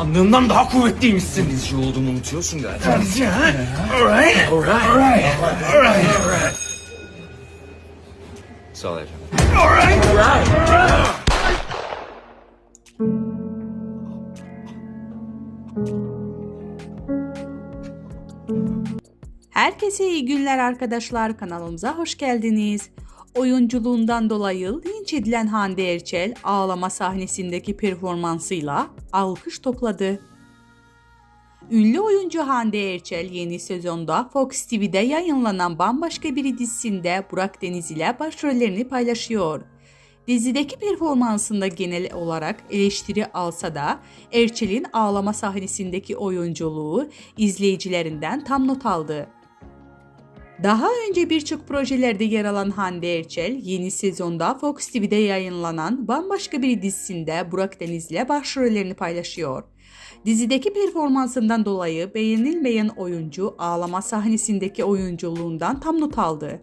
Sandığımdan daha kuvvetliymişsin. Denizci olduğumu unutuyorsun galiba. Denizci ha? Alright. Alright. Alright. Alright. Sağ ol efendim. Alright. Herkese iyi günler arkadaşlar kanalımıza hoş geldiniz. Oyunculuğundan dolayı linç edilen Hande Erçel ağlama sahnesindeki performansıyla alkış topladı. Ünlü oyuncu Hande Erçel yeni sezonda Fox TV'de yayınlanan Bambaşka Biri dizisinde Burak Deniz ile başrollerini paylaşıyor. Dizideki performansında genel olarak eleştiri alsa da Erçel'in ağlama sahnesindeki oyunculuğu izleyicilerinden tam not aldı. Daha önce birçok projelerde yer alan Hande Erçel, yeni sezonda Fox TV'de yayınlanan Bambaşka Bir dizisinde Burak Deniz'le başrollerini paylaşıyor. Dizideki performansından dolayı beğenilmeyen oyuncu ağlama sahnesindeki oyunculuğundan tam not aldı.